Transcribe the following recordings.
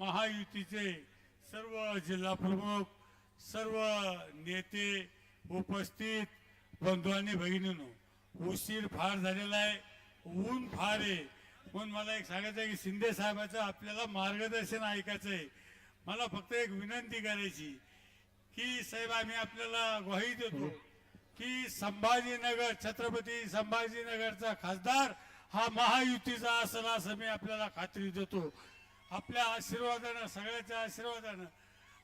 महायुतीचे सर्व जिल्हा प्रमुख सर्व नेते उपस्थित बंधू आणि भगिनीनो उशीर फार झालेला आहे ऊन फार आहे. म्हणून मला एक सांगायचं आहे की शिंदे साहेबाचं आपल्याला मार्गदर्शन ऐकायचं आहे. मला फक्त एक विनंती करायची की साहेब आम्ही आपल्याला ग्वाही देतो की संभाजीनगर छत्रपती संभाजीनगरचा खासदार हा महायुतीचा असला असं मी आपल्याला खात्री देतो. आपल्या आशीर्वादानं सगळ्याच्या आशीर्वादानं.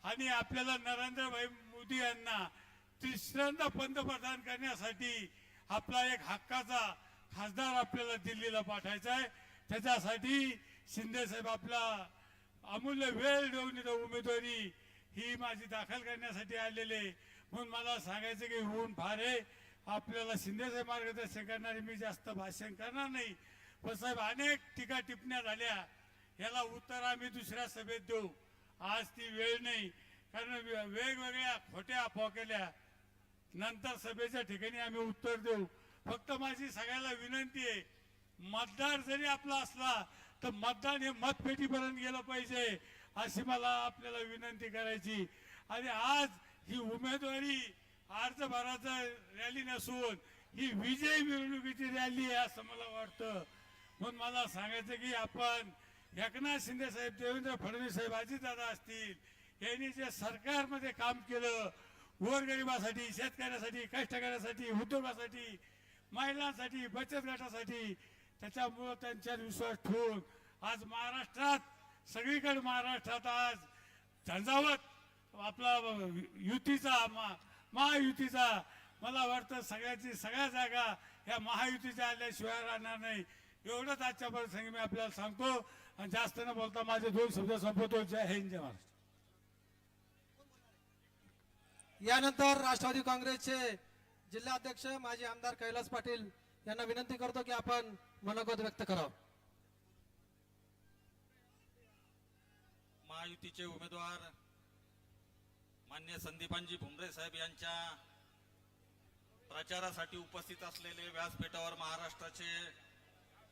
आणि आपल्याला नरेंद्रभाई मोदी यांना तिसऱ्यांदा पंतप्रधान करण्यासाठी आपला एक हक्काचा खासदार आपल्याला दिल्लीला पाठायचा आहे. त्याच्यासाठी शिंदे साहेब आपला अमूल्य वेळ देऊन इथं उमेदवारी ही माझी दाखल करण्यासाठी आलेले म्हणून मला सांगायचं की ऊन फार आहे. आपल्याला शिंदेसाहेब मार्गदर्शन करणारे मी जास्त भाषण करणार नाही. पण साहेब अनेक टीका टिप्पण्या झाल्या. याला उत्तर आम्ही दुसऱ्या सभेत देऊ. आज ती वेळ नाही कारण वेगवेगळ्या खोट्या अफवा केल्या. नंतर सभेच्या ठिकाणी आम्ही उत्तर देऊ. फक्त माझी सगळ्याला विनंती आहे मतदार जरी आपला असला तर मतदान हे मतपेटीपर्यंत गेलं पाहिजे अशी मला आपल्याला विनंती करायची. आणि आज ही उमेदवारी अर्ज भराचा रॅली नसून ही विजय मिरवणुकीची रॅली आहे असं मला वाटतं. म्हणून मला सांगायचं की आपण एकनाथ शिंदे साहेब देवेंद्र फडणवीस साहेब अजितदादा असतील यांनी जे सरकारमध्ये काम केलं गोरगरिबासाठी शेतकऱ्यासाठी कष्टकऱ्यासाठी उद्योगासाठी महिलांसाठी बचत गटासाठी त्याच्यामुळं त्यांच्यावर विश्वास ठेवून आज महाराष्ट्रात सगळीकडे महाराष्ट्रात आज झंझावत आपला युतीचा मा- महायुतीचा मला वाटतं सगळ्याची सगळ्या जागा ह्या महायुतीच्या आल्याशिवाय राहणार नाही. एवढंच आजच्या प्रसंगी मी आपल्याला सांगतो. आणि जास्त न बोलता माझे दोन शब्द संपवतो. जय हिंद जय महाराष्ट्र. यानंतर राष्ट्रवादी काँग्रेसचे जिल्हाध्यक्ष माजी आमदार कैलास पाटील यांना विनंती करतो की आपण मनोगत व्यक्त करावं. महायुतीचे उमेदवार मान्य संदीपानजी भुमरे साहेब यांच्या प्रचारासाठी उपस्थित असलेले व्यासपीठावर महाराष्ट्राचे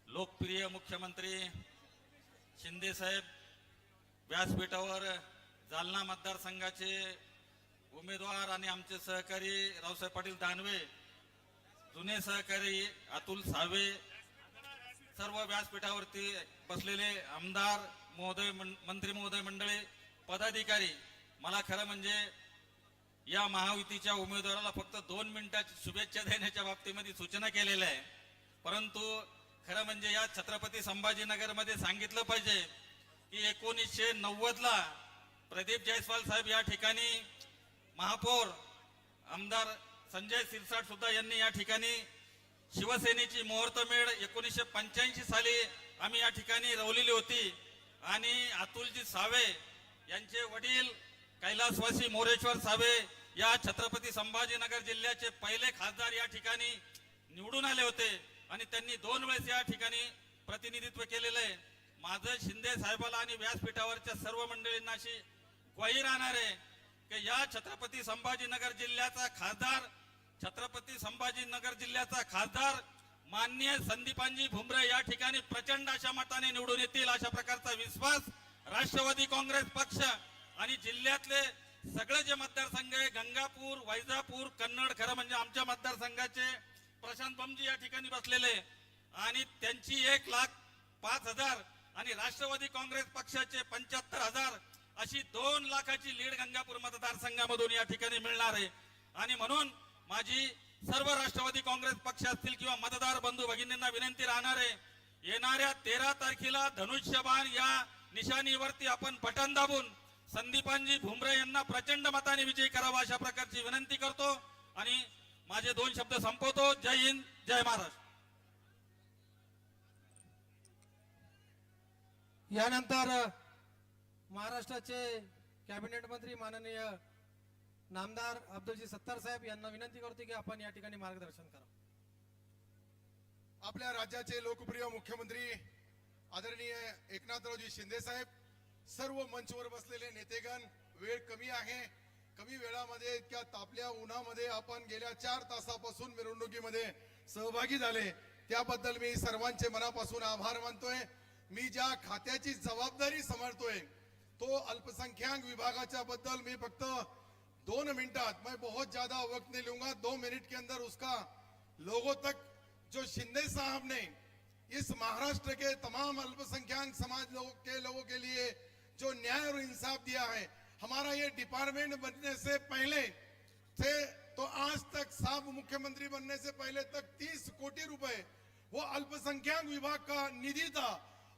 लोकप्रिय मुख्यमंत्री शिंदे साहेब व्यासपीठावर जालना मतदारसंघाचे उमेदवार आणि आमचे सहकारी रावसाहेब पाटील दानवे जुने सहकारी अतुल सावे सर्व व्यासपीठावरती बसलेले आमदार महोदय मंत्री महोदय मंडळी पदाधिकारी मला खरं म्हणजे या महायुतीच्या उमेदवाराला फक्त दोन मिनिटाची शुभेच्छा देण्याच्या बाबतीमध्ये सूचना केलेल्या आहे. परंतु खरं म्हणजे या छत्रपती संभाजीनगरमध्ये सांगितलं पाहिजे की एकोणीसशे नव्वदला प्रदीप जयस्वाल साहेब या ठिकाणी महापौर आमदार संजय सिरसाट सुद्धा यांनी या ठिकाणी शिवसेनेची मुहूर्तमेढ एकोणीसशे पंच्याऐंशी साली आम्ही या ठिकाणी रवलेली होती. आणि अतुलजी सावे यांचे वडील कैलासवासी मोरेश्वर सावे या छत्रपती संभाजीनगर जिल्ह्याचे पहिले खासदार या ठिकाणी निवडून आले होते. आणि त्यांनी दोन वेळेस या ठिकाणी प्रतिनिधित्व केलेलं आहे. माझं शिंदे साहेबाला आणि व्यासपीठावरच्या सर्व मंडळींना अशी ग्वाही राहणार आहे की या छत्रपती संभाजीनगर जिल्ह्याचा खासदार छत्रपती संभाजीनगर जिल्ह्याचा खासदार माननीय संदीपांजी भुमरे या ठिकाणी प्रचंड अशा मताने निवडून येतील अशा प्रकारचा विश्वास राष्ट्रवादी काँग्रेस पक्ष आणि जिल्ह्यातले सगळे जे मतदारसंघ आहे गंगापूर वैजापूर कन्नड खरं म्हणजे आमच्या मतदारसंघाचे प्रशांत बमजी या ठिकाणी बसलेले आणि त्यांची एक लाख पाच हजार आणि राष्ट्रवादी काँग्रेस पक्षाचे पंच्याहत्तर हजार अशी दोन लाखाची लीड गंगापूर मतदारसंघामधून या ठिकाणी मिळणार आहे. आणि म्हणून माझी सर्व राष्ट्रवादी काँग्रेस पक्ष असतील किंवा मतदार बंधू भगिनींना विनंती राहणार आहे येणाऱ्या तेरा तारखेला धनुष्यबाण या निशाणीवरती आपण बटन दाबून संदीपानजी भुमरे यांना प्रचंड मताने विजयी करावा अशा प्रकारची विनंती करतो. आणि माझे दोन शब्द संपवतो. जय हिंद जय महाराष्ट्र. यानंतर महाराष्ट्राचे कॅबिनेट मंत्री माननीय नामदार अब्दुलजी सत्तार साहेब यांना विनंती करतो की आपण या ठिकाणी मार्गदर्शन करावं आपल्या राज्याचे लोकप्रिय मुख्यमंत्री आदरणीय एकनाथरावजी शिंदे साहेब सर्व मंचवर बसलेले नेतेगण वेळ कमी आहे. कमी वेळामध्ये इतक्या तापल्या उन्हामध्ये आपण गेल्या चार तासापासून मिरवणुकीमध्ये सहभागी झाले. त्याबद्दल मी सर्वांचे मनापासून आभार मानतोय. मी ज्या खात्याची जबाबदारी सांभाळतोय तो अल्पसंख्याक विभागाच्या बद्दल मी फक्त दोन मिनटात मैं बहुत ज्यादा वक्त नहीं लूंगा दो मिनट के अंदर उसका लोगों तक जो शिंदे साहब ने इस महाराष्ट्र के तमाम अल्पसंख्याक समाज लोग के लोगों के लिए जो न्याय और इंसाफ दिया है हमारा ये डिपार्टमेंट बनने से पहले से तो आज तक साहब मुख्यमंत्री बनने से पहले तक तीस कोटी रुपए वो अल्पसंख्याक विभाग का निधि था।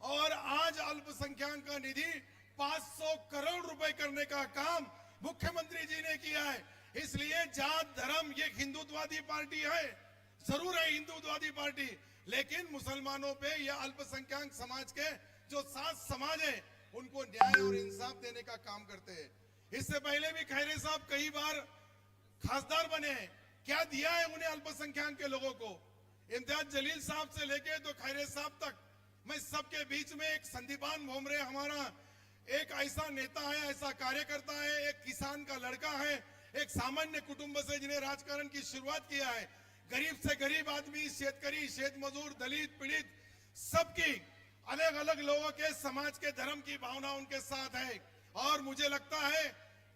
और आज अल्पसंख्याक का निधि 500 करोड़ रुपए करने का काम मुख्यमंत्री जी ने किया है। इसलिए जात धर्म ये हिंदुत्ववादी पार्टी है, ज़रूर है हिंदुत्ववादी पार्टी, लेकिन मुसलमानों पे या अल्पसंख्याक समाज के जो सात समाज है उनको न्याय और इंसाफ देने का काम करते हैं। इससे पहले भी खैरे साहब कई बार खासदार बने हैं। क्या दिया है उन्हें अल्पसंख्याक के लोगों को? इम्तियाज़ जलील साहब से लेके तो खैरे साहब तक मैं सबके बीच में एक संदीपान भोमरे हमारा एक ऐसा नेता है, ऐसा कार्यकर्ता है, एक किसान का लड़का है, एक सामान्य कुटुंब से जिन्हें राजकारण की शुरुआत किया है। गरीब से गरीब आदमी, शेतकरी शेत मजदूर दलित, पीड़ित, सबकी अलग अलग लोगों के समाज के धर्म की भावना उनके साथ है। और मुझे लगता है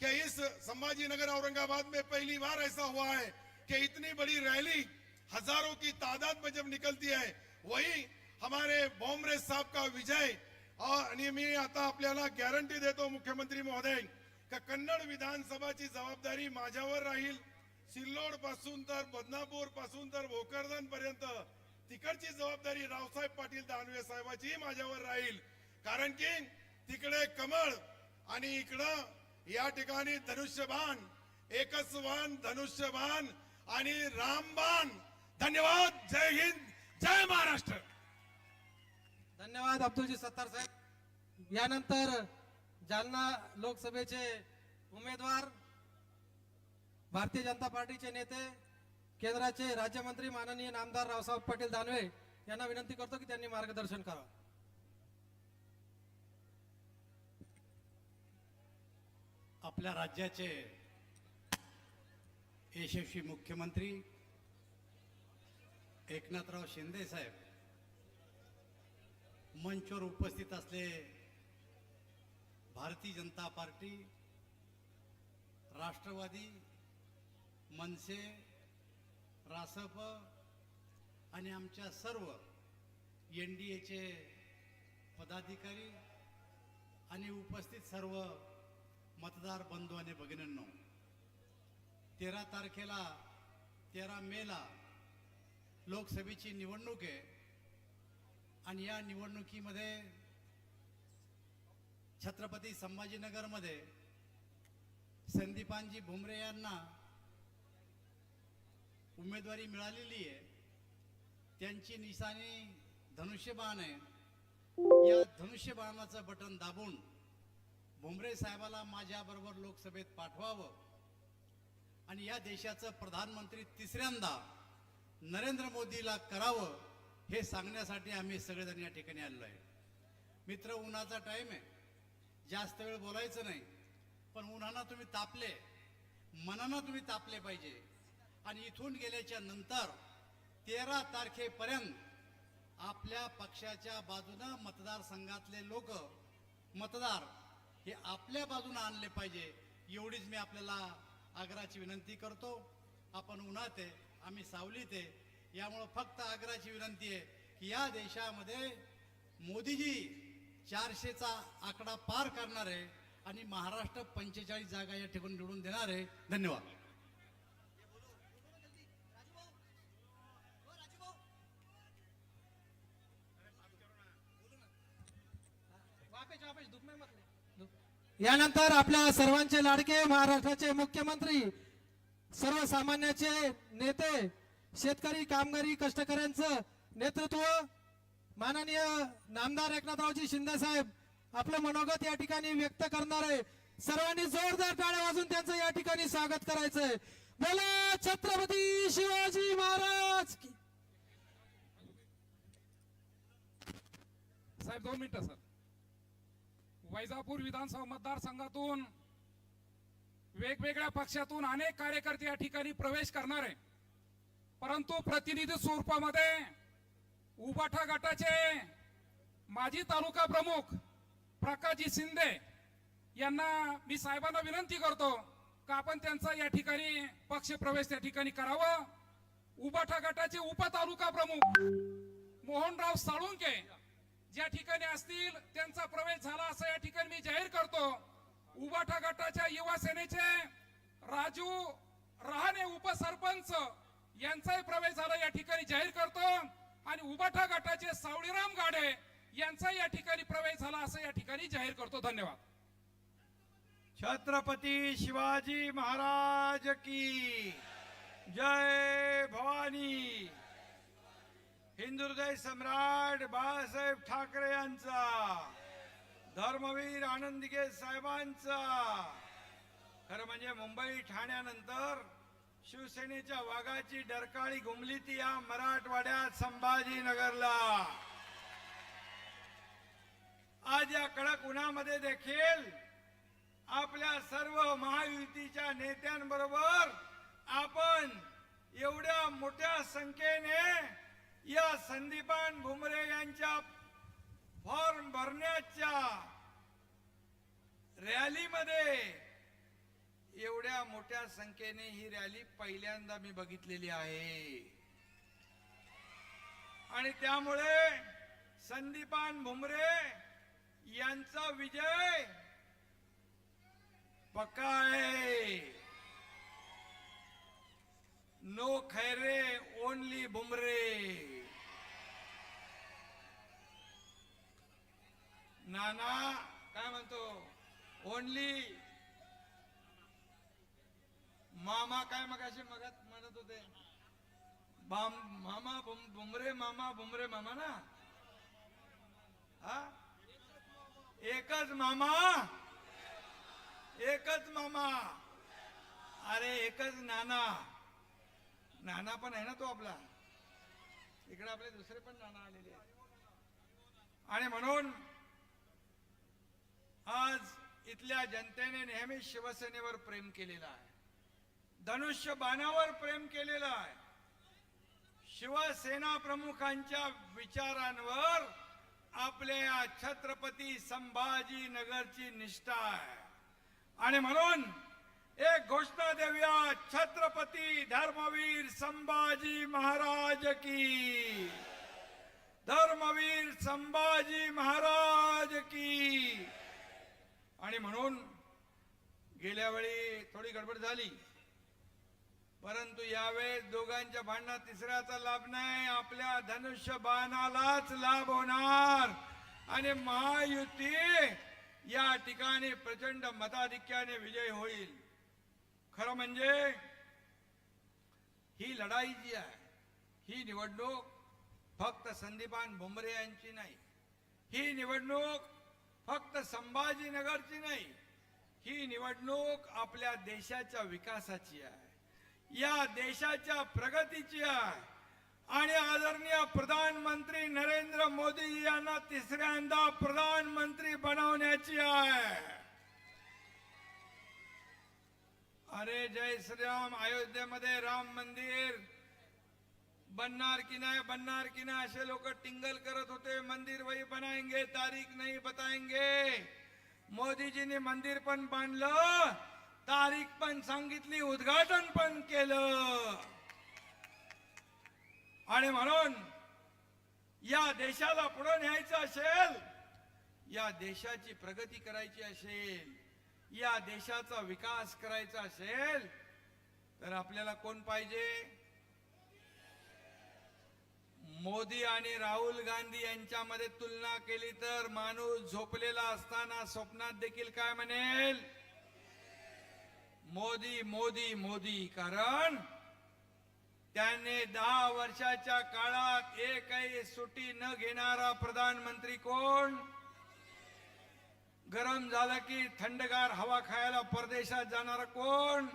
कि इस संभाजी नगर औरंगाबाद में पहली बार ऐसा हुआ है कि इतनी बड़ी रैली हजारों की तादाद में जब निकलती है वही हमारे बॉम्बरे साहब का विजय और आणि मी आता आपल्याला गॅरंटी देतो मुख्यमंत्री महोदय का कन्नड विधानसभाची जबाबदारी माझ्यावर राहील। सिल्लोडपासून तर बदनापूरपासून तर भोकरदन पर्यंत तिकडची जबाबदारी रावसाहेब पाटील दानवे साहेबाची माझ्यावर राहील. कारण की तिकडे कमळ आणि इकडं या ठिकाणी धनुष्यबाण एकच वाण धनुष्यबाण आणि रामबाण धन्यवाद. जय हिंद. जय महाराष्ट्र. धन्यवाद अब्दुलजी सत्तार साहेब. यानंतर जालना लोकसभेचे उमेदवार भारतीय जनता पार्टीचे नेते केंद्राचे राज्यमंत्री माननीय नामदार रावसाहेब पाटील दानवे यांना विनंती करतो की त्यांनी मार्गदर्शन करावं. आपल्या राज्याचे यशस्वी मुख्यमंत्री एकनाथराव शिंदे साहेब मंचवर उपस्थित असले भारतीय जनता पार्टी राष्ट्रवादी मनसे रासप आणि आमच्या सर्व एन डी एचे पदाधिकारी आणि उपस्थित सर्व मतदार बंधू आणि भगिनींनो तेरा तारखेला तेरा मेला लोकसभेची निवडणूक आहे आणि या निवडणुकीमध्ये छत्रपती संभाजीनगरमध्ये संदीपानजी भुमरे यांना उमेदवारी मिळालेली आहे. त्यांची निशाणी धनुष्यबाण आहे. या धनुष्यबाणाचं बटन दाबून भुमरे साहेबाला माझ्याबरोबर लोकसभेत पाठवावं. आणि या देशाचं प्रधानमंत्री तिसऱ्यांदा नरेंद्र मोदीला करावं हे सांगण्यासाठी आम्ही सगळेजण या ठिकाणी आलेलो आहे. मित्र उन्हाचा टाइम आहे. जास्त वेळ बोलायचं नाही. पण उन्हानं तुम्ही तापले. मनानं तुम्ही तापले पाहिजे. आणि इथून गेल्याच्यानंतर तेरा तारखेपर्यंत आपल्या पक्षाच्या बाजूनं मतदारसंघातले लोक मतदार हे आपल्या बाजूनं आणले पाहिजे एवढीच मी आपल्याला आग्रहाची विनंती करतो. आपण उन्हात आहे आम्ही सावलीत आहे यामुळं फक्त आग्रहाची विनंती आहे की या देशामध्ये मोदीजी चारशेचा आकडा पार करणार आहे आणि महाराष्ट्र पंचेचाळीस जागा या ठिकाणी निवडून देणार. आहे धन्यवाद. यानंतर आपल्या सर्वांचे लाडके महाराष्ट्राचे मुख्यमंत्री सर्वसामान्याचे नेते शेतकरी कामगारी कष्टकऱ्यांचं नेतृत्व माननीय नामदार एकनाथरावजी शिंदे साहेब आपलं मनोगत या ठिकाणी व्यक्त करणार आहे. सर्वांनी जोरदार टाळ्या वाजून त्यांचं या ठिकाणी स्वागत करायचंय. बोला छत्रपती शिवाजी महाराज! साहेब दोन मिनिटं सर. वैजापूर विधानसभा मतदारसंघातून वेगवेगळ्या पक्षातून अनेक कार्यकर्ते या ठिकाणी प्रवेश करणार आहे परंतु प्रतिनिधी स्वरूपामध्ये उबाठा गटाचे माजी तालुका प्रमुख प्रकाशजी शिंदे यांना मी साहेबांना विनंती करतो का आपण त्यांचा या ठिकाणी पक्ष प्रवेश त्या ठिकाणी करावा. उबाठा गटाचे उपतालुका प्रमुख मोहनराव साळुंके ज्या ठिकाणी असतील त्यांचा प्रवेश झाला असं या ठिकाणी मी जाहीर करतो. उबाठा गटाच्या युवा सेनेचे राजू रहाणे उपसरपंच यांचाही प्रवेश झाला या ठिकाणी जाहीर करतो. आणि उबाठा गटाचे सावळीराम गाडे यांचा या ठिकाणी प्रवेश झाला असं या ठिकाणी जाहीर करतो. धन्यवाद. छत्रपती शिवाजी महाराज की जय भवानी. हिंदुहृदय सम्राट बाळासाहेब ठाकरे यांचा. धर्मवीर आनंदगे साहेबांचा. खरं म्हणजे मुंबई ठाण्यानंतर शिवसेनेच्या वाघाची डरकाळी घुमली ती या मराठवाड्यात संभाजीनगरला. आज या कडक उन्हामध्ये देखील आपल्या सर्व महायुतीच्या नेत्यांबरोबर आपण एवढ्या मोठ्या संख्येने या संदीपान भुमरे यांच्या फॉर्म भरण्याच्या रॅलीमध्ये एवढ्या मोठ्या संख्येने ही रॅली पहिल्यांदा मी बघितलेली आहे. आणि त्यामुळे संदीपान भुमरे यांचा विजय पक्का आहे नो खैरे ओनली भुमरे. नाना काय म्हणतो? ओनली मामा काय मग असे मगत म्हणत होते? मामा बुमरे मामा बुमरे मामा ना? हा? एकच मामा? एकच मामा? अरे एकच नाना. नाना पण आहे ना तो आपला. इकडे आपले दुसरे पण नाना आलेले आणि म्हणून आज इथल्या जनतेने नेहमी शिवसेनेवर प्रेम केलेला आहे. धनुष्य बाणावर प्रेम केलेला आहे. शिवसेना प्रमुखांच्या विचारांवर आपल्या छत्रपती संभाजी नगरची निष्ठा आहे. आणि म्हणून एक घोषणा देऊया छत्रपती धर्मवीर संभाजी महाराज की. धर्मवीर संभाजी महाराज की. आणि म्हणून गेल्या वेळी थोडी गडबड झाली. परंतु यावेळेस दोघांच्या भांडणात तिसऱ्याचा लाभ नाही आपल्या धनुष्य बाणालाच लाभ होणार. आणि महायुती या ठिकाणी प्रचंड मताधिक्याने विजय होईल. खरं म्हणजे ही लढाई जी आहे ही निवडणूक फक्त संदीपान भुमरे यांची नाही ही निवडणूक फक्त संभाजीनगरची नाही ही निवडणूक आपल्या देशाच्या विकासाची आहे. या देशाच्या प्रगतीची आहे. आणि आदरणीय प्रधानमंत्री नरेंद्र मोदी यांना तिसऱ्यांदा प्रधानमंत्री बनवण्याची आहे. अरे जय श्रीराम अयोध्येमध्ये राम मंदिर. बनणार की नाही बनणार की नाही असे लोक टिंगल करत होते मंदिर वही बनाएंगे तारीख नाही बताएंगे। मोदीजींनी मंदिर पण बांधलं तारीख पण सांगितली उद्घाटन पण केलं। आणि म्हणून या देशाला पुढे न्यायचं असेल या देशाची प्रगती करायची असेल या देशाचा विकास करायचा असेल तर आपल्याला कोण पाहिजे? मोदी आणि राहुल गांधी यांच्यामध्ये तुलना केली तर माणूस झोपलेला असताना स्वप्नात देखील काय म्हणेल? मोदी मोदी मोदी. कारण त्याने दहा वर्षाच्या काळात एकही सुट्टी न घेणारा प्रधानमंत्री कोण? गरम झालं की थंडगार हवा खायला परदेशात जाणारा कोण?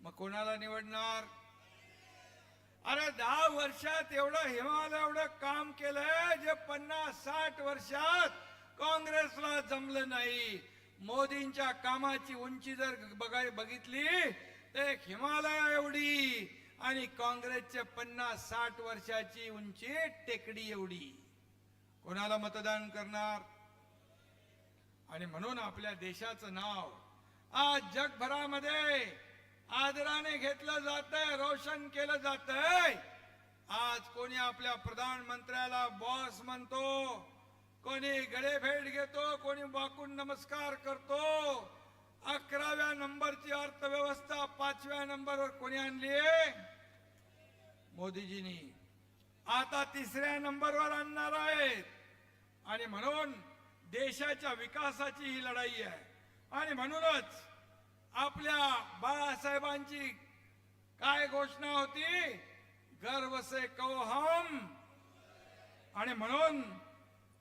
मग कोणाला निवडणार? अरे दहा वर्षात एवढं हिमालय एवढं काम केलंय जे पन्नास साठ वर्षात काँग्रेसला जमलं नाही. मोदींच्या कामाची उंची जर बघाय बघितली तर एक हिमालया एवढी आणि काँग्रेसचे पन्नास साठ वर्षाची उंची टेकडी एवढी. कोणाला मतदान करणार? आणि म्हणून आपल्या देशाचं नाव आज जगभरामध्ये आदराने घेतलं जातंय रोशन केलं जातंय. आज कोणी आपल्या प्रधानमंत्र्याला बॉस म्हणतो कोणी गळेभेट घेतो कोणी वाकून नमस्कार करतो. अकराव्या नंबरची अर्थव्यवस्था पाचव्या नंबरवर कोणी आणली मोदीजींनी. आता तिसऱ्या नंबरवर आणणार आहेत. आणि म्हणून देशाच्या विकासाची ही लढाई आहे. आणि म्हणूनच आपल्या बाळासाहेबांची काय घोषणा होती? गर्व से हम आणि म्हणून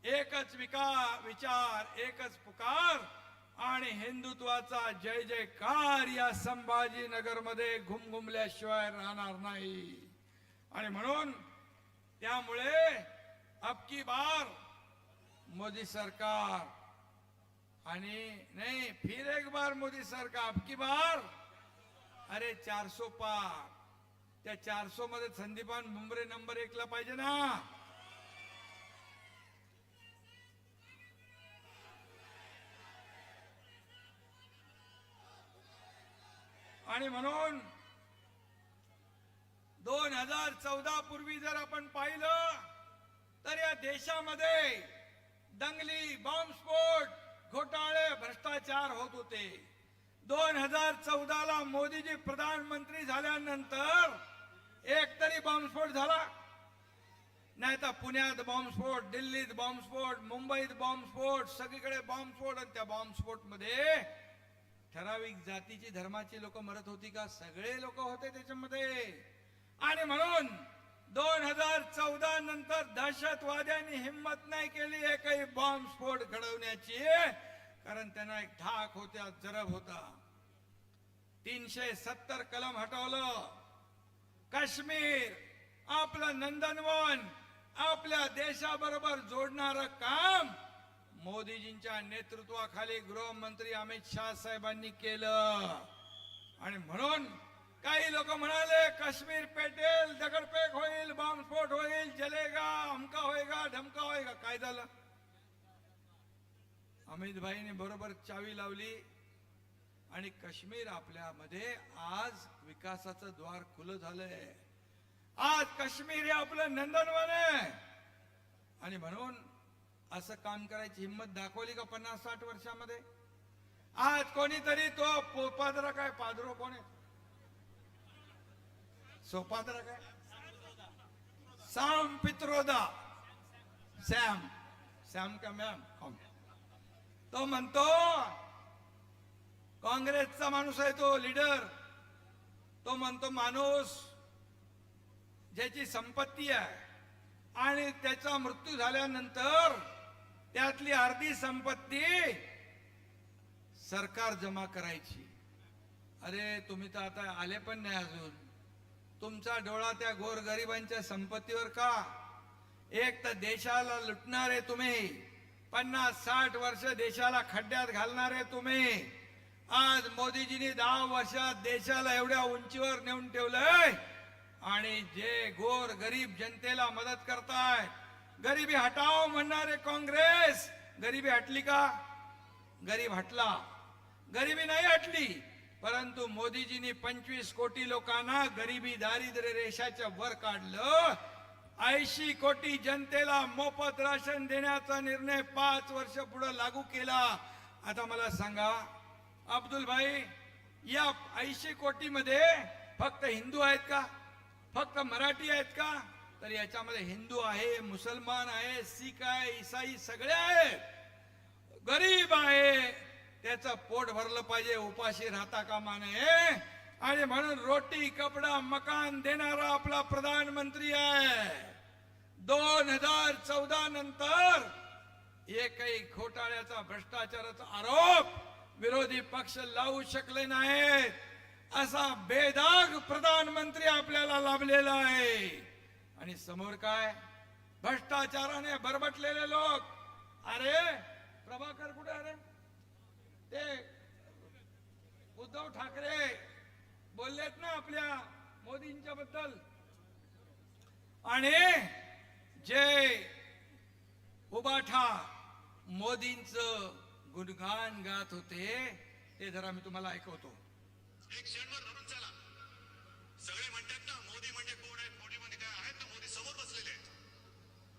एकच विका विचार एकच पुकार आणि हिंदुत्वाचा जय जयकार या संभाजीनगरमध्ये घुमघुमल्याशिवाय राहणार नाही. आणि म्हणून त्यामुळे अबकी बार मोदी सरकार आणि नाही फिर एक बार मोदी सरकार अबकी बार? अरे चारसो पार. त्या चारसो मध्ये संदीपान मुंबरे नंबर एकला पाहिजे ना. आणि म्हणून दोन हजार चौदा पूर्वी जर आपण पाहिलं तर या देशामध्ये दंगली बॉम्बस्फोट घोटाळे भ्रष्टाचार होत होते. दोन हजार चौदा ला मोदीजी प्रधानमंत्री झाल्यानंतर एक तरी बॉम्बस्फोट झाला. नाही तर पुण्यात बॉम्बस्फोट दिल्लीत बॉम्बस्फोट मुंबईत बॉम्बस्फोट सगळीकडे बॉम्बस्फोट आणि त्या बॉम्बस्फोटमध्ये ठराविक जातीची धर्माची लोक मरत होती का? सगळे लोक होते त्याच्यामध्ये. आणि म्हणून दोन हजार चौदा नंतर दहशतवाद्यांनी हिंमत नाही केली एकही बॉम्बस्फोट घडवण्याची. कारण त्यांना एक ठाक होत्या जरब होता. तीनशे सत्तर कलम हटवलं. काश्मीर आपलं नंदनवन आपल्या देशाबरोबर जोडणार काम मोदीजींच्या नेतृत्वाखाली गृहमंत्री अमित शाह साहेबांनी केलं. आणि म्हणून काही लोक म्हणाले काश्मीर पेटेल दगडफेक होईल बॉम्बस्फोट होईल जलेगा अमका होईगा ढमका होईगा काय झालं? अमित भाईने बरोबर चावी लावली आणि काश्मीर आपल्यामध्ये आज विकासाचं द्वार खुलं झालंय. आज काश्मीर हे आपलं नंदनवन आहे. आणि म्हणून असं काम करायची हिंमत दाखवली का पन्नास साठ वर्षामध्ये? आज कोणीतरी तो पादरा काय पादरो कोण आहे? सोपादरा काय? साम पित्रोदा. सॅम. सॅम का मॅम? हो. तो म्हणतो काँग्रेसचा माणूस आहे तो लीडर. तो म्हणतो माणूस ज्याची संपत्ती आहे आणि त्याचा मृत्यू झाल्यानंतर त्यातली अर्धी संपत्ती सरकार जमा करायची. अरे तुम्ही तर आता आले पण नाही अजून. तुमचा डोळा त्या गोरगरिबांच्या संपत्तीवर का? एक तर देशाला लुटणारे तुम्ही पन्नास साठ वर्ष देशाला खड्ड्यात घालणारे तुम्ही. आज मोदीजींनी दहा वर्षात देशाला एवढ्या उंचीवर नेऊन ठेवलंय. आणि जे गोर गरीब जनतेला मदत करताय गरिबी हटाव म्हणणारे काँग्रेस. गरिबी हटली का? गरीब हटला. गरिबी नाही हटली. परंतु मोदीजींनी पंचवीस कोटी लोकांना गरिबी दारिद्र्य रेषाच्या वर काढलं. ऐंशी कोटी जनतेला मोफत राशन देण्याचा निर्णय पाच वर्ष पुढे लागू केला. आता मला सांगा अब्दुल भाई या ऐंशी कोटी मध्ये फक्त हिंदू आहेत का? फक्त मराठी आहेत का? तर याच्यामध्ये हिंदू आहे मुसलमान आहे सिख आहे ईसाई सगळे आहेत. गरीब आहे त्याचं पोट भरलं पाहिजे उपाशी राहता कामा नये. आणि म्हणून रोटी कपडा मकान देणारा आपला प्रधानमंत्री आहे. दोन हजार चौदा नंतर एकही घोटाळ्याचा भ्रष्टाचाराचा आरोप विरोधी पक्ष लावू शकले नाहीत. असा बेदाग प्रधानमंत्री आपल्याला लाभलेला आहे. आणि समोर काय? भ्रष्टाचाराने बरबटलेले लोक. अरे प्रभाकर कुठे अरे ते उद्धव ठाकरे बोललेत ना आपल्या मोदींच्या बद्दल आणि जे उबाठा मोदींच गुणगान गात होते ते जरा मी तुम्हाला ऐकवतो. एक क्षणभर धरून चला. सगळे म्हणतात ना मोदी म्हणजे कोण आहेत मोदी म्हणजे काय आहेत ना मोदी समोर बसलेले आहेत.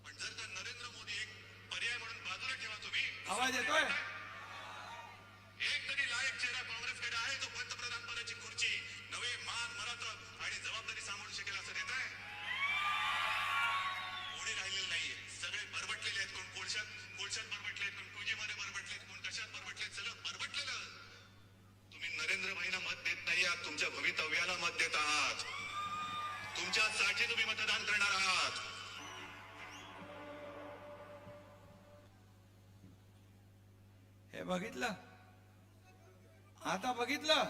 पण जर का नरेंद्र मोदी एक पर्याय म्हणून बाजूला ठेवा तुम्ही आवाज येतोय? बघितलं? आता बघितलं?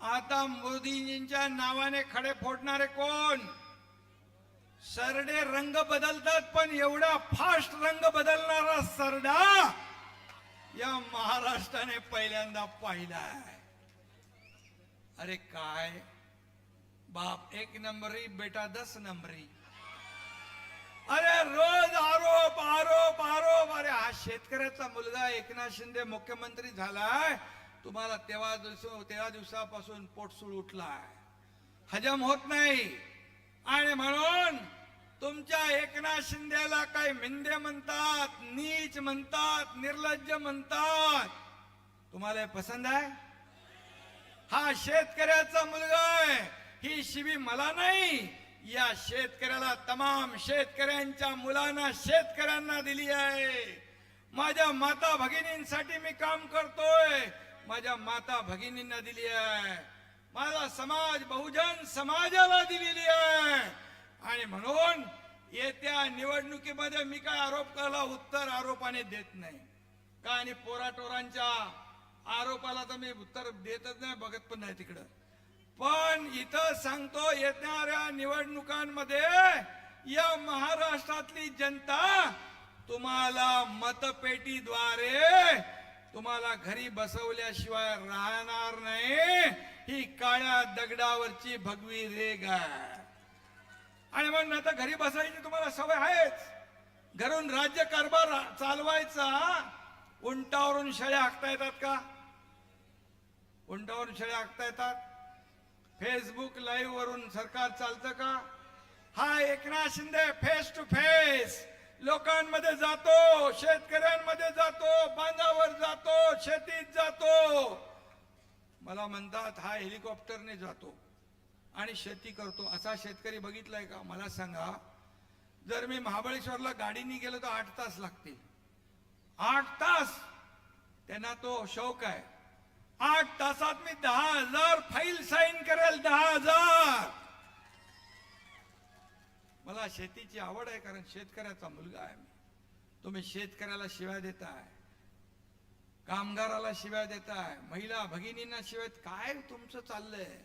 आता मोदीजींच्या नावाने खडे फोडणारे कोण? सरडे रंग बदलतात पण एवढा फास्ट रंग बदलणारा सरडा या महाराष्ट्राने पहिल्यांदा पाहिलाय. अरे काय? बाप एक नंबरी बेटा दस नंबरी. अरे रोज आरोप आरोप आरोप. अरे हा शेतकऱ्याचा मुलगा एकनाथ शिंदे मुख्यमंत्री झालाय. तुम्हाला तेव्हा दिवस तेव्हा दिवसापासून पोटसूळ उठलाय. हजम होत नाही. आणि म्हणून तुमच्या एकनाथ शिंदेला काही मिंदे म्हणतात नीच म्हणतात निर्लज्ज म्हणतात. तुम्हाला पसंद आहे? हा शेतकऱ्याचा मुलगा आहे. ही शिवी मला नाही. या शेतकऱ्याला तमाम शेतकऱ्यांच्या मुलांना शेतकऱ्यांना दिली आहे. माझ्या माता भगिनींसाठी मी काम करतोय. माझ्या माता भगिनींना दिली आहे. माझा समाज बहुजन समाजाला दिलेली आहे. आणि म्हणून येत्या निवडणुकीमध्ये मी काय आरोप करायला उत्तर आरोपाने देत नाही. का आणि पोराटोरांच्या आरोपाला तर मी उत्तर देतच नाही बघत पण नाही तिकडं. पण इथं सांगतो येणाऱ्या निवडणुकांमध्ये या महाराष्ट्रातली जनता तुम्हाला मतपेटीद्वारे तुम्हाला घरी बसवल्याशिवाय राहणार नाही. ही काळ्या दगडावरची भगवी रेग आहे. आणि म्हणून आता घरी बसायची तुम्हाला सवय आहेच. घरून राज्य कारभार चालवायचा. उंटावरून शेळ्या हाकता येतात का? उंटावरून शेळ्या हाकता येतात? फेसबुक लाईव्ह वरून सरकार चालतं का? हा Eknath Shinde face to face लोकांमध्ये जातो शेतकऱ्यांमध्ये जातो बांधावर जातो शेतीत जातो. मला म्हणतात हा हेलिकॉप्टरने जातो आणि शेती करतो. असा शेतकरी बघितलाय का? मला सांगा जर मी महाबळेश्वरला गाडीने गेलो तर आठ तास लागतील. आठ तास. त्यांना तो शौक आहे. आठ तासात मी दहा हजार फाईल साईन करेल दहा हजार. मला शेतीची आवड आहे कारण शेतकऱ्याचा मुलगा आहे मी. तुम्ही शेतकऱ्याला शिव्या देताय कामगाराला शिव्या देताय महिला भगिनींना शिव्या काय तुमचं चाललंय?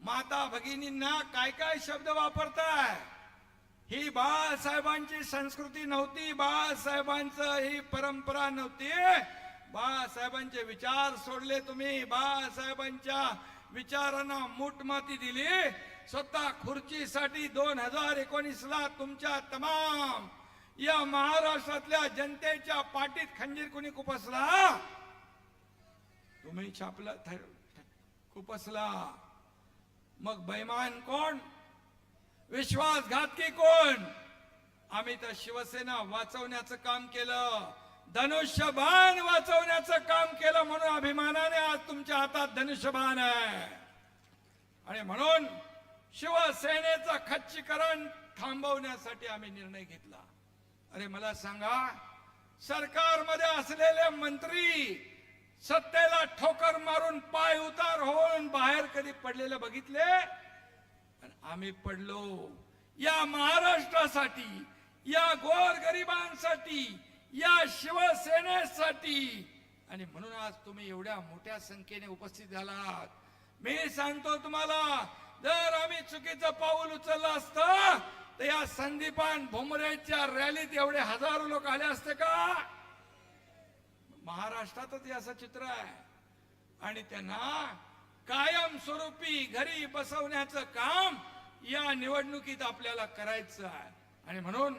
माता भगिनींना काय काय शब्द वापरताय? ही बाळासाहेबांची संस्कृती नव्हती बाळासाहेबांचं ही परंपरा नव्हती. बाळासाहेबांचे विचार सोडले तुम्ही. बाळासाहेबांच्या विचारांना मूठमाती दिली. स्वतः खुर्चीसाठी दोन हजार एकोणीस ला तुमच्या तमाम या महाराष्ट्रातल्या जनतेच्या पाठीत खंजीर कुणी खुपसला तुम्ही छापला थर खुपसला मग बैमान कोण? विश्वासघातकी कोण? आम्ही तर शिवसेना वाचवण्याचं काम केलं. धनुष्यबाण वाचवण्याचं काम केलं म्हणून अभिमानाने आज तुमच्या हातात धनुष्यबाण आहे. आणि म्हणून शिवसेनेचं खच्चीकरण थांबवण्यासाठी आम्ही निर्णय घेतला. अरे मला सांगा सरकारमध्ये असलेले मंत्री सत्तेला ठोकर मारून पाय उतार होऊन बाहेर कधी पडलेले बघितले? आम्ही पडलो. या महाराष्ट्रासाठी या गोरगरिबांसाठी या शिवसेनेसाठी. आणि म्हणून आज तुम्ही एवढ्या मोठ्या संख्येने उपस्थित झालात. मी सांगतो तुम्हाला जर आम्ही चुकीचं पाऊल उचललं असतं तर या संदीपान भुमरेच्या रॅलीत एवढे हजारो लोक आले असते का? महाराष्ट्रातच असं चित्र आहे. आणि त्यांना कायम स्वरूपी घरी बसवण्याचं काम या निवडणुकीत आपल्याला करायचं आहे. आणि म्हणून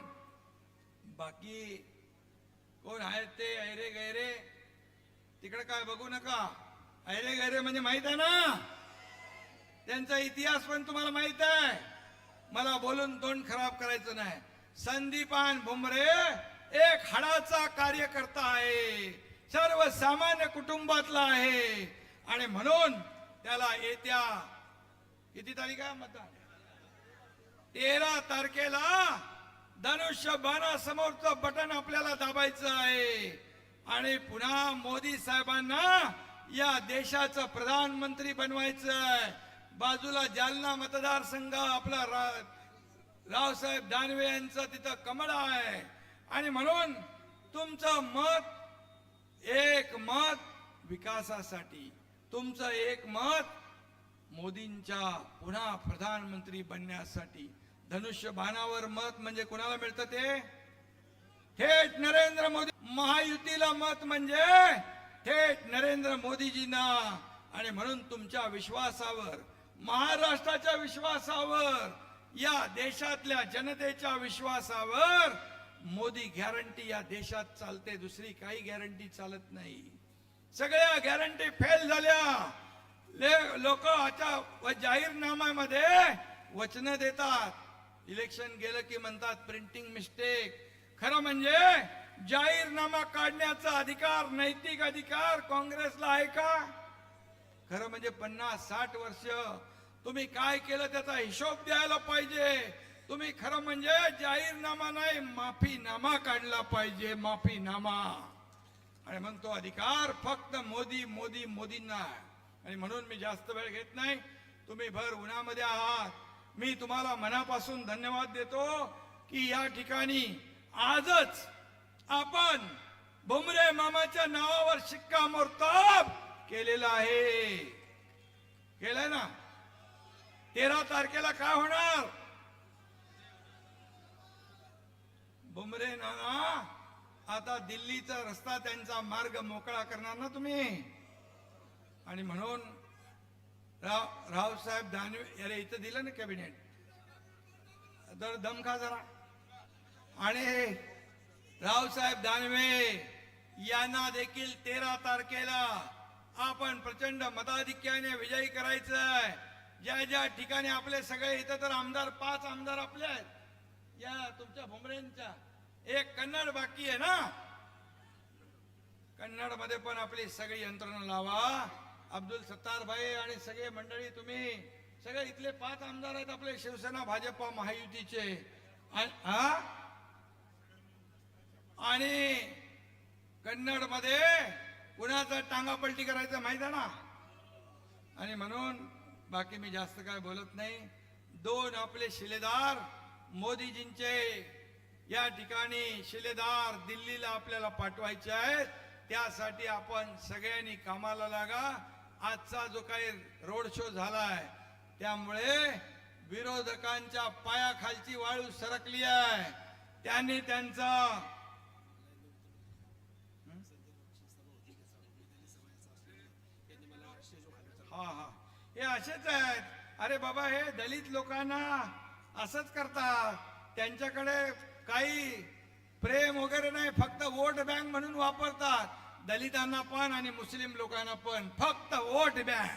बाकी कोण आहेत ते? ऐरे गैरे? तिकडे काय बघू नका. ऐरे गैरे म्हणजे माहीत आहे ना? त्यांचा इतिहास पण तुम्हाला माहीत आहे. मला बोलून तोंड खराब करायचं नाही. संदीपान भुमरे एक हाडाचा कार्यकर्ता आहे. सर्वसामान्य कुटुंबातला आहे. आणि म्हणून त्याला येत्या किती तारीख आहे? मतदान. तेरा तारखेला धनुष्य बाणासमोरचं बटन आपल्याला दाबायचं आहे. आणि पुन्हा मोदी साहेबांना या देशाचं प्रधानमंत्री बनवायचं आहे. बाजूला जालना मतदारसंघ आपला रा- रावसाहेब दानवे यांचं तिथं कमळ आहे. आणि म्हणून तुमचं मत एक मत विकासासाठी तुमचं एक मत मोदींच्या पुन्हा प्रधानमंत्री बनण्यासाठी धनुष्य बाणावर मत म्हणजे कोणाला मिळतं ते? थेट नरेंद्र मोदी महायुतीला मत म्हणजे थेट नरेंद्र मोदीजींना. आणि म्हणून तुमच्या विश्वासावर महाराष्ट्राच्या विश्वासावर या देशातल्या जनतेच्या विश्वासावर मोदी गॅरंटी या देशात चालते. दुसरी काही गॅरंटी चालत नाही. सगळ्या गॅरंटी फेल झाल्या. लोक आता व जाहीरनाम्यामध्ये वचन देतात. इलेक्शन गेलं की म्हणतात प्रिंटिंग मिस्टेक खरं म्हणजे जाहीरनामा काढण्याचा अधिकार नैतिक अधिकार काँग्रेसला आहे का? खरं म्हणजे पन्नास साठ वर्ष तुम्ही काय केलं त्याचा हिशोब द्यायला पाहिजे. तुम्ही खरं म्हणजे जाहीरनामा नाही माफीनामा काढला पाहिजे माफीनामा. आणि मग तो अधिकार फक्त मोदी मोदी मोदींना आहे. आणि म्हणून मी जास्त वेळ घेत नाही. तुम्ही भर उन्हामध्ये आहात. मी तुम्हाला मनापासून धन्यवाद देतो की या ठिकाणी आजच आपण भुमरे मामाच्या नावावर शिक्कामोर्तब केलेला आहे. केलंय ना? तेरा तारखेला काय होणार? बुमरे नाना आता दिल्लीचा रस्ता त्यांचा मार्ग मोकळा करणार ना तुम्ही? आणि म्हणून राव रावसाहेब दानवे अरे इथं दिलं ना कॅबिनेट तर दम खा जरा. आणि रावसाहेब दानवे यांना देखील तेरा तारखेला आपण प्रचंड मताधिक्याने विजयी करायचं आहे ज्या ज्या ठिकाणी आपले सगळे इथं तर आमदार पाच आमदार आपले आहेत. या तुमच्या भुमरेंच्या एक कन्नड बाकी आहे ना? कन्नडमध्ये पण आपली सगळी यंत्रणा लावा. अब्दुल सत्तार भाई आणि सगळे मंडळी तुम्ही सगळे इथले पाच आमदार आहेत आपले शिवसेना भाजपा महायुतीचे. आणि- हा? आणि कन्नडमध्ये कुणाचा टांगापलटी करायचं माहीत आहे ना? आणि म्हणून बाकी मी जास्त काय बोलत नाही. दोन आपले शिलेदार मोदीजींचे या ठिकाणी शिलेदार दिल्लीला आपल्याला पाठवायचे आहेत. त्यासाठी आपण सगळ्यांनी कामाला लागा. आजचा जो काही रोड शो झालाय त्यामुळे विरोधकांच्या पायाखालची वाळू सरकली आहे. त्यांनी त्यांचा हा हा. हे असेच आहेत. अरे बाबा हे दलित लोकांना असंच करतात. त्यांच्याकडे काही प्रेम वगैरे नाही फक्त वोट बँक म्हणून वापरतात. दलितांना पण आणि मुस्लिम लोकांना पण फक्त vote bank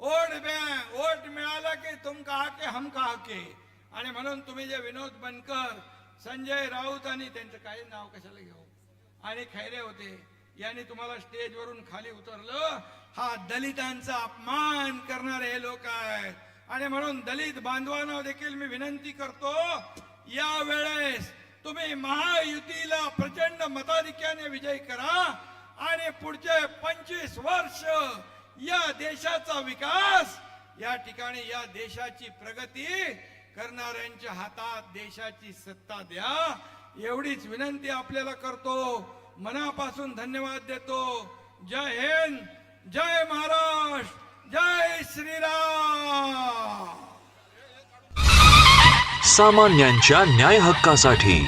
vote bank vote मिळाला की तुम कहा के हम के आणि म्हणून तुम्ही जे विनोद बनकर संजय राऊत आणि त्यांचं काही नाव कशाला घेऊ? आणि खैरे होते. यांनी तुम्हाला स्टेजवरून खाली उतरलं. हा दलितांचा अपमान करणारे हे लोक आहेत. आणि म्हणून दलित बांधवांना देखील मी विनंती करतो या वेळेस तुम्ही महायुतीला प्रचंड मताधिक्याने विजय करा आणि पुढचे पंचवीस वर्ष या देशाचा विकास या ठिकाणी या देशाची प्रगती करणाऱ्यांच्या हातात देशाची सत्ता द्या. एवढीच विनंती आपल्याला करतो. मनापासून धन्यवाद देतो. जय हिंद जय महाराष्ट्र जय श्रीराम! सामान्यांच्या न्याय हक्कासाठी